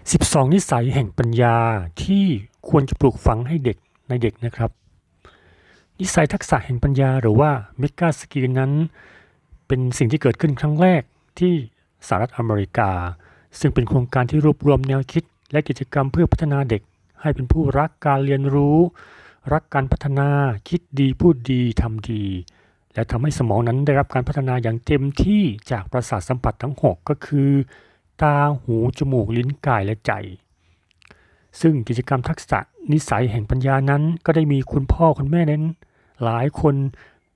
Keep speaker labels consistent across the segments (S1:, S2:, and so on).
S1: 12 นิสัยแห่งปัญญาที่ควรจะปลูกฝังให้เด็กในเด็กนะครับ นิสัยทักษะแห่งปัญญาหรือว่าเมกาสกิลนั้นเป็นสิ่งที่เกิดขึ้นครั้งแรกที่สหรัฐอเมริกา ซึ่งเป็นโครงการที่รวบรวมแนวคิด และกิจกรรมเพื่อพัฒนาเด็ก ให้เป็นผู้รักการเรียนรู้ รักการพัฒนาคิดดีพูดดีทำดี และทำให้สมองนั้นได้รับการพัฒนาอย่างเต็มที่จากประสาทสัมผัสทั้ง 6 ก็คือ ตา หู จมูก ลิ้น กาย และใจ ซึ่งกิจกรรมทักษะนิสัยแห่งปัญญานั้นก็ได้มีคุณพ่อคุณแม่นั้น หลายคน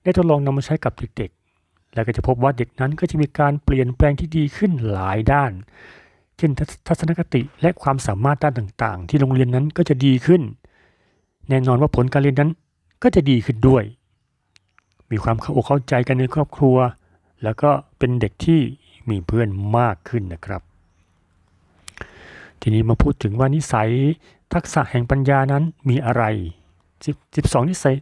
S1: ได้ทดลองนำมาใช้กับเด็กๆ และก็จะพบว่าเด็กนั้นก็จะมีการเปลี่ยนแปลงที่ดีขึ้นหลายด้าน เช่นทัศนคติและความสามารถด้านต่างๆ ที่โรงเรียนนั้นก็จะดีขึ้น แน่นอนว่าผลการเรียนนั้นก็จะดีขึ้นด้วย มีความเข้าอกเข้าใจกันในครอบครัว แล้วก็เป็นเด็กที่มีเพื่อนมากขึ้นนะครับ ทีนี้มาพูดถึงว่านิสัยทักษะแห่งปัญญานั้นมีอะไร 12 นิสัย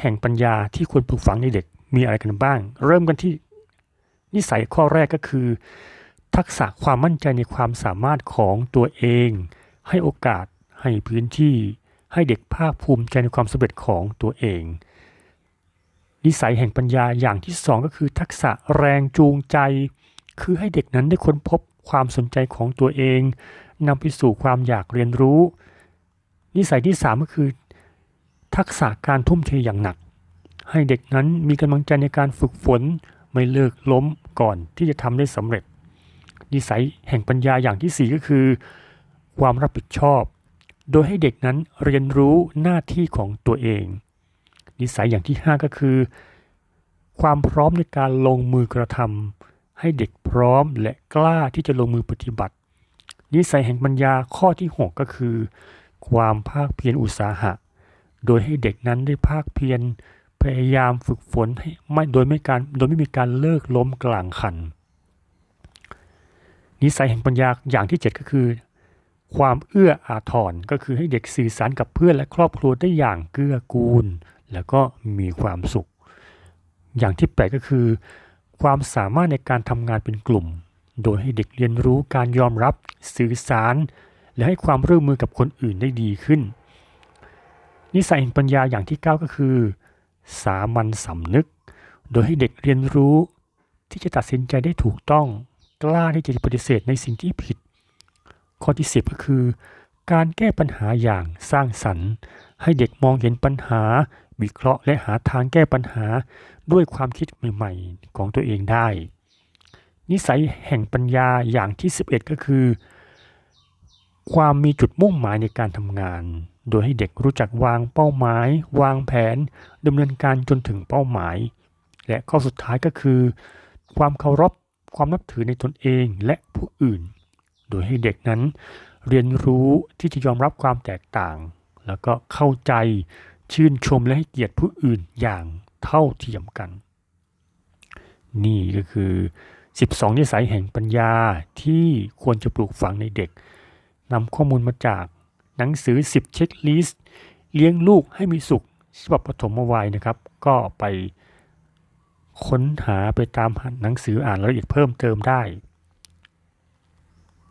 S1: แห่งปัญญาที่ควรปลูกฝังในเด็กมีอะไรกันบ้าง เริ่มกันที่นิสัยข้อแรกก็คือ ทักษะความมั่นใจในความสามารถของตัวเอง ให้โอกาสให้พื้นที่ ให้เด็กภาคภูมิใจในความสำเร็จของตัวเอง นิสัยแห่งปัญญาอย่างที่สองก็คือ ทักษะแรงจูงใจ คือให้เด็กนั้นได้ค้นพบความสนใจของตัวเอง นำไปสู่ความอยากเรียนรู้ นิสัยที่สามก็คือ ทักษะการทุ่มเทอย่างหนัก ให้เด็กนั้นมีกำลังใจในการฝึกฝนไม่เลิกล้มก่อนที่จะทำได้สำเร็จ นิสัยแห่งปัญญาอย่างที่สี่ก็คือ ความรับผิดชอบ โดยให้เด็กนั้นเรียนรู้หน้าที่ของตัวเอง นิสัยอย่างที่ห้าก็คือ ความพร้อมในการลงมือกระทำให้เด็กพร้อมและกล้าที่จะลงมือปฏิบัติ นิสัยแห่งปัญญาข้อที่ 6 ก็คือ ความภาคเพียรอุตสาหะ โดยให้เด็กนั้นได้ภาคเพียรพยายามฝึกฝนให้ไม่โดยไม่การโดยไม่มีการเลิกล้มกลางคัน นิสัยแห่งปัญญาอย่างที่ 7 ก็คือ ความเอื้ออาทรก็คือให้เด็กสื่อสารกับเพื่อนและครอบครัวได้อย่างเกื้อกูล แล้วก็มีความสุข อย่างที่ 8 ก็คือ ความสามารถในการทำงานเป็นกลุ่ม โดยให้เด็กเรียนรู้การยอมรับสื่อสาร และให้ความร่วมมือกับคนอื่นได้ดีขึ้น นิสัยแห่งปัญญาอย่างที่ 9 ก็คือ สามัญสำนึก โดยให้เด็กเรียนรู้ที่จะตัดสินใจได้ถูกต้อง กล้าที่จะปฏิเสธในสิ่งที่ผิด ข้อที่ 10 ก็คือ การแก้ปัญหาอย่างสร้างสรรค์ ให้เด็กมองเห็นปัญหา วิเคราะห์และหาทางแก้ปัญหาด้วยความคิดใหม่ ๆ ของตัวเองได้ นิสัยแห่งปัญญาอย่างที่ 11 ก็คือ ความมีจุดมุ่งหมายในการทำงาน โดยให้เด็กรู้จักวางเป้าหมาย วางแผนดำเนินการจนถึงเป้าหมาย และข้อสุดท้ายก็คือ ความเคารพความนับถือในตนเองและผู้อื่น โดยให้เด็กนั้น เรียนรู้ที่จะยอมรับความแตกต่าง แล้วก็เข้าใจชื่นชมและให้เกียรติผู้อื่นอย่างเท่าเทียมกัน นี่ก็คือ 12 นิสัยแห่งปัญญาที่ควรจะปลูกฝังในเด็กนำข้อมูลมาจากหนังสือ 10 เช็คลิสต์เลี้ยงลูกให้มีสุขฉบับปฐมวัยนะครับ ก็ไปค้นหาไปตามหนังสืออ่านรายละเอียดเพิ่มเติมได้